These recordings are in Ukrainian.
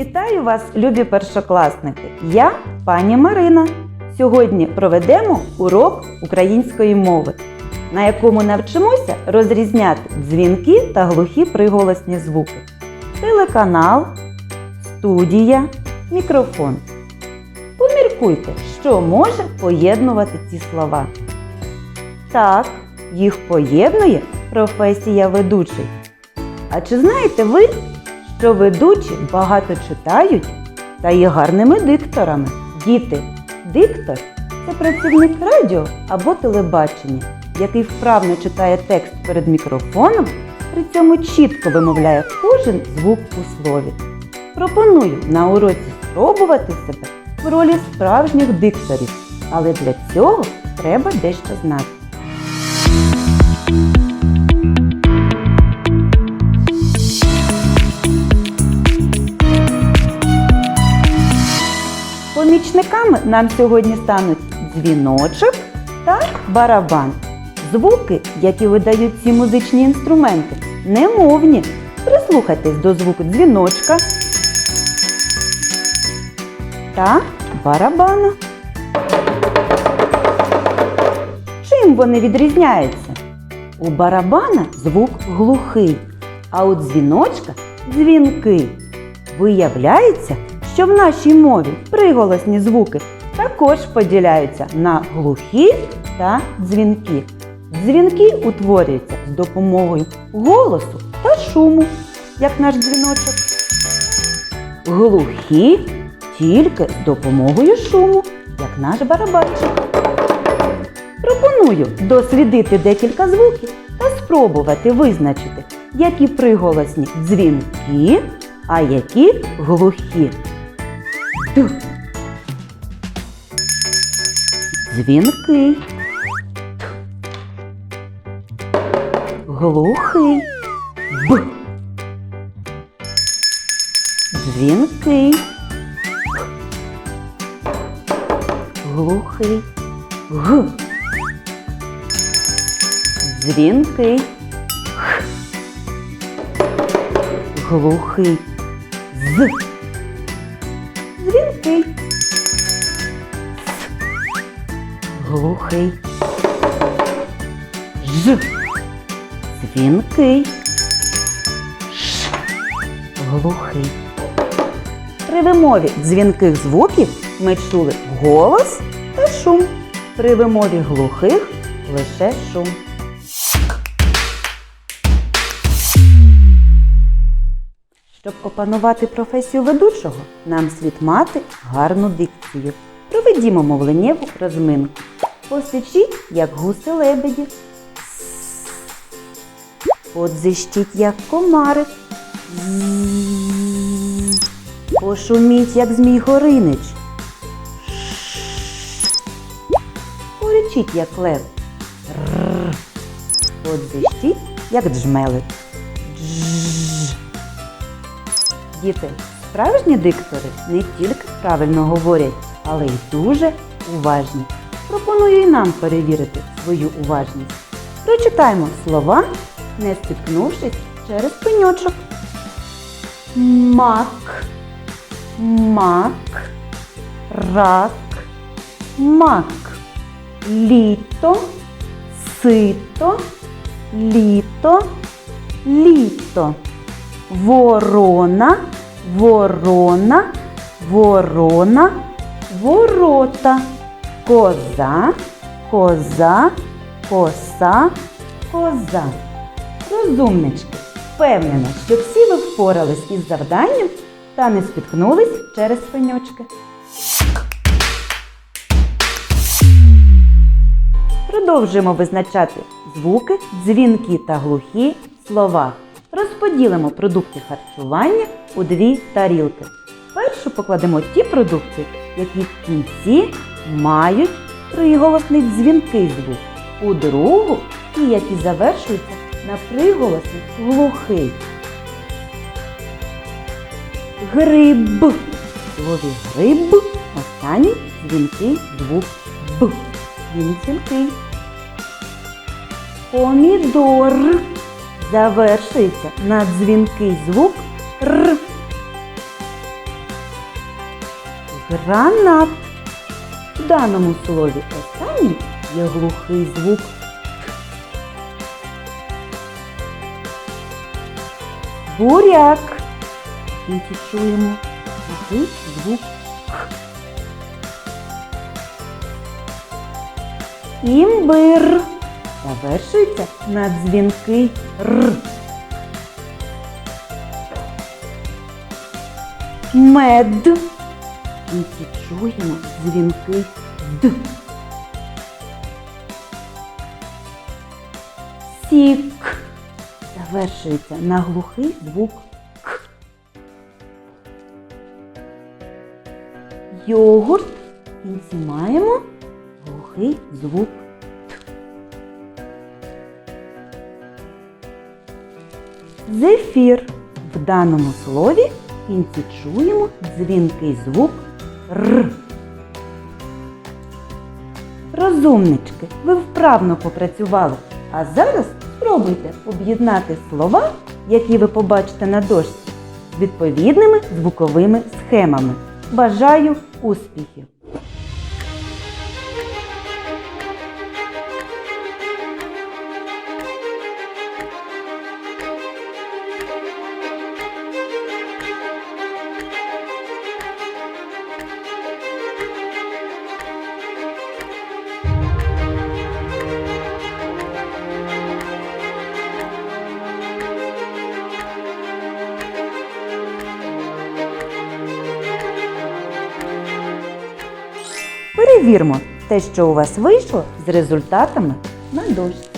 Вітаю вас, любі першокласники! Я пані Марина. Сьогодні проведемо урок української мови, на якому навчимося розрізняти дзвінки та глухі приголосні звуки. Телеканал, студія, мікрофон. Поміркуйте, що може поєднувати ці слова. Так, їх поєднує професія ведучий. А чи знаєте ви, що ведучі багато читають та є гарними дикторами? Діти, диктор це працівник радіо або телебачення, який вправно читає текст перед мікрофоном, при цьому чітко вимовляє кожен звук у слові. Пропоную на уроці спробувати себе в ролі справжніх дикторів, але для цього треба дещо знати. Помічниками нам сьогодні стануть дзвіночок та барабан. Звуки, які видають ці музичні інструменти, немовні. Прислухайтесь до звуку дзвіночка та барабана. Чим вони відрізняються? У барабана звук глухий, а у дзвіночка дзвінкий. Виявляється, що в нашій мові приголосні звуки також поділяються на глухі та дзвінки. Дзвінки утворюються з допомогою голосу та шуму, як наш дзвіночок. Глухі тільки з допомогою шуму, як наш барабанчик. Пропоную дослідити декілька звуків та спробувати визначити, які приголосні дзвінки, а які глухі. Д. Дзвінкий. Т. Глухий. Б. Дзвінкий. Г. Глухий. Г. Дзвінкий. Х. Глухий. З. С. Глухий. Ж. Дзвінкий. Ш. Глухий. При вимові дзвінких звуків ми чули голос та шум. При вимові глухих лише шум. Щоб опанувати професію ведучого, нам слід мати гарну дикцію. Проведімо мовленнєву розминку. Посичіть, як гуси лебеді. Подзищіть, як комарик. Пошуміть, як змій Горинич. Поречіть, як лев. Подзищіть, як джмелик. Діти, справжні диктори не тільки правильно говорять, але й дуже уважні. Пропоную і нам перевірити свою уважність. Прочитаємо слова, не спіткнувшись через пеньочок. Мак, мак, рак, мак, літо, сито, літо, літо. Ворона, ворона, ворона, ворота. Коза, коза, коса, коза. Розумнички, впевнена, що всі ви впорались із завданням та не спіткнулись через пеньочки. Продовжуємо визначати звуки, дзвінки та глухі в словах. Розподілимо продукти харчування у дві тарілки. Першу покладемо ті продукти, які в кінці мають приголосний дзвінкий звук. У другу ті, які завершуються на приголосний глухий. Гриб. В слові гриб останній дзвінкий звук Б. Він дзвінкий. Помідор завершується на дзвінкий звук Р. Гранат. В даному слові останнім є глухий звук. Буряк. Кінці чуємо глухий звук. Імбир. Завершується на дзвінкий Р. Мед. Кінці чуємо дзвінкий Д. Сік. Завершується на глухий звук К. Йогурт. Кінці маємо глухий звук Зефір. В даному слові в кінці чуємо дзвінкий звук Р. Розумнички, ви вправно попрацювали. А зараз спробуйте об'єднати слова, які ви побачите на дошці, з відповідними звуковими схемами. Бажаю успіхів! Перевірмо те, що у вас вийшло з результатами на дошці.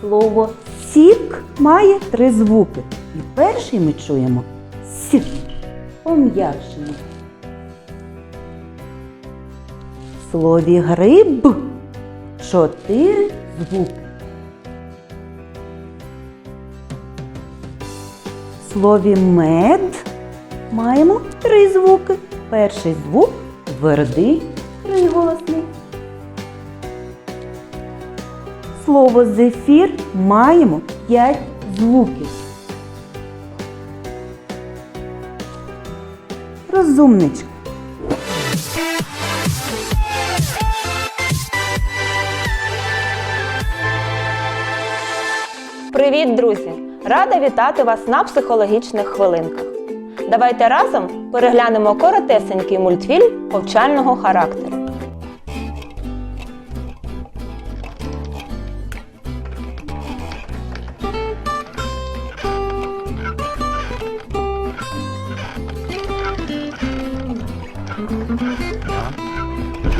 Слово сік має три звуки. І перший ми чуємо с пом'якшено. В слові гриб чотири звуки. В слові мед маємо три звуки. Перший звук твердий приголосний. Слово зефір маємо п'ять звуків. Розумнички. Привіт, друзі! Рада вітати вас на психологічних хвилинках. Давайте разом переглянемо коротесенький мультфільм повчального характеру.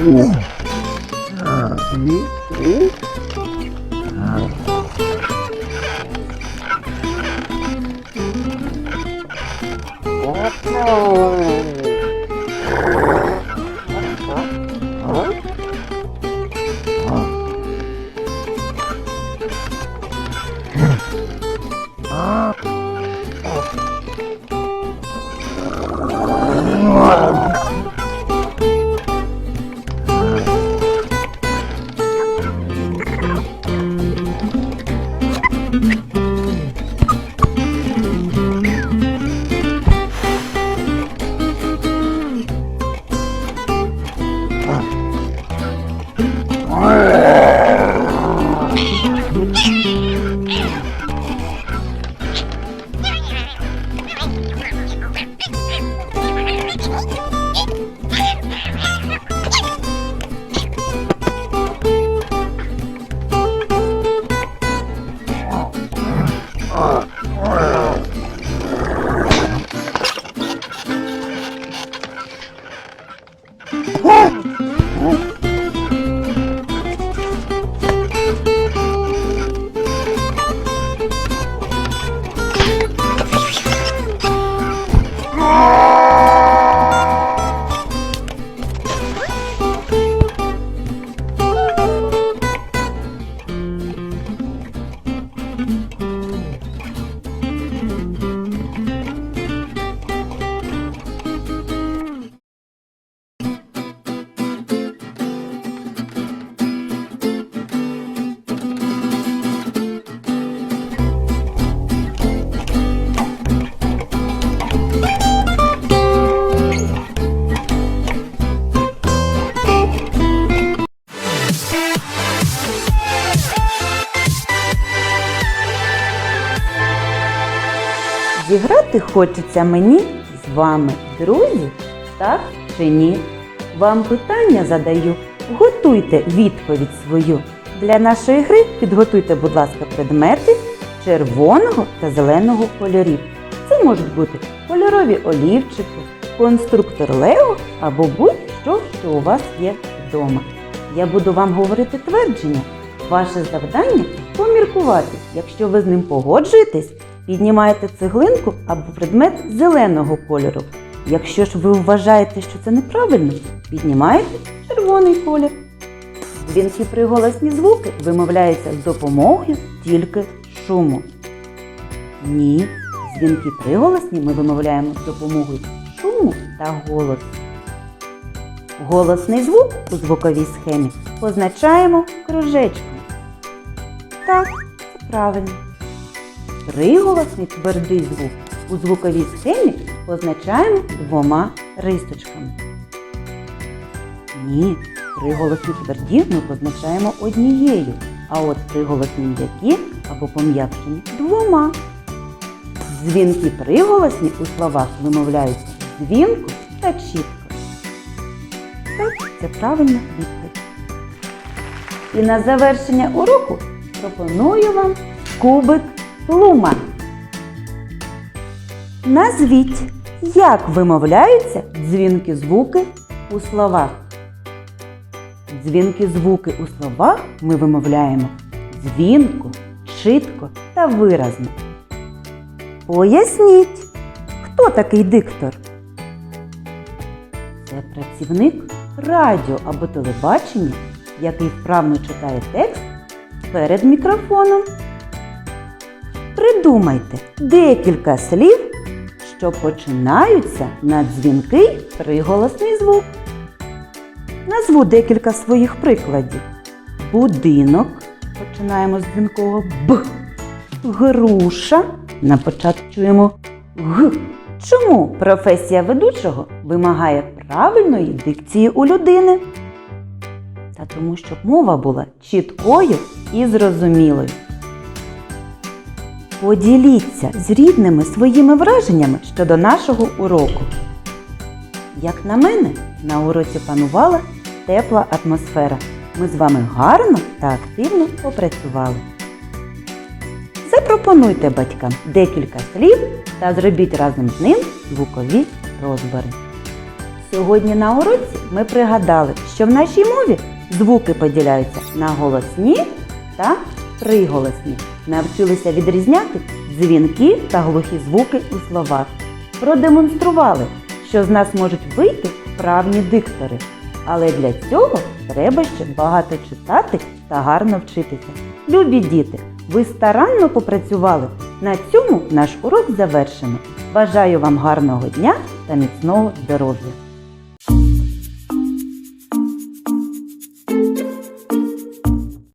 Ooh. Uh, me? Ooh. Oh, no. Зіграти хочеться мені з вами, друзі, так чи ні? Вам питання задаю. Готуйте відповідь свою. Для нашої гри підготуйте, будь ласка, предмети червоного та зеленого кольорів. Це можуть бути кольорові олівчики, конструктор Лего або будь-що, що у вас є вдома. Я буду вам говорити твердження. Ваше завдання поміркувати. Якщо ви з ним погоджуєтесь, піднімаєте цеглинку або предмет зеленого кольору. Якщо ж ви вважаєте, що це неправильно, піднімаєте червоний колір. Дзвінки приголосні звуки вимовляються з допомогою тільки шуму. Ні, дзвінки приголосні ми вимовляємо з допомогою шуму та голосу. Голосний звук у звуковій схемі позначаємо кружечком. Так, це правильно. Приголосний твердий звук у звуковій схемі позначаємо двома рисочками. Ні, приголосні тверді ми позначаємо однією, а от приголосні м'які або пом'якшені двома. Дзвінки приголосні у словах вимовляються дзвінко та чітко. Так, це правильна відповідь. І на завершення уроку пропоную вам кубик лума. Назвіть, як вимовляються дзвінки звуки у словах. Дзвінки звуки у словах ми вимовляємо дзвінко, чітко та виразно. Поясніть, хто такий диктор? Це працівник радіо або телебачення, який вправно читає текст перед мікрофоном. Придумайте декілька слів, що починаються на дзвінкий приголосний звук. Назву декілька своїх прикладів. Будинок. Починаємо з дзвінкого Б. Груша. На початку чуємо Г. Чому професія ведучого вимагає правильної дикції у людини? Та тому, щоб мова була чіткою і зрозумілою. Поділіться з рідними своїми враженнями щодо нашого уроку. Як на мене, на уроці панувала тепла атмосфера. Ми з вами гарно та активно попрацювали. Запропонуйте батькам декілька слів та зробіть разом з ним звукові розбори. Сьогодні на уроці ми пригадали, що в нашій мові звуки поділяються на голосні та приголосні. Навчилися відрізняти дзвінки та глухі звуки у словах. Продемонстрували, що з нас можуть вийти вправні диктори. Але для цього треба ще багато читати та гарно вчитися. Любі діти, ви старанно попрацювали. На цьому наш урок завершено. Бажаю вам гарного дня та міцного здоров'я!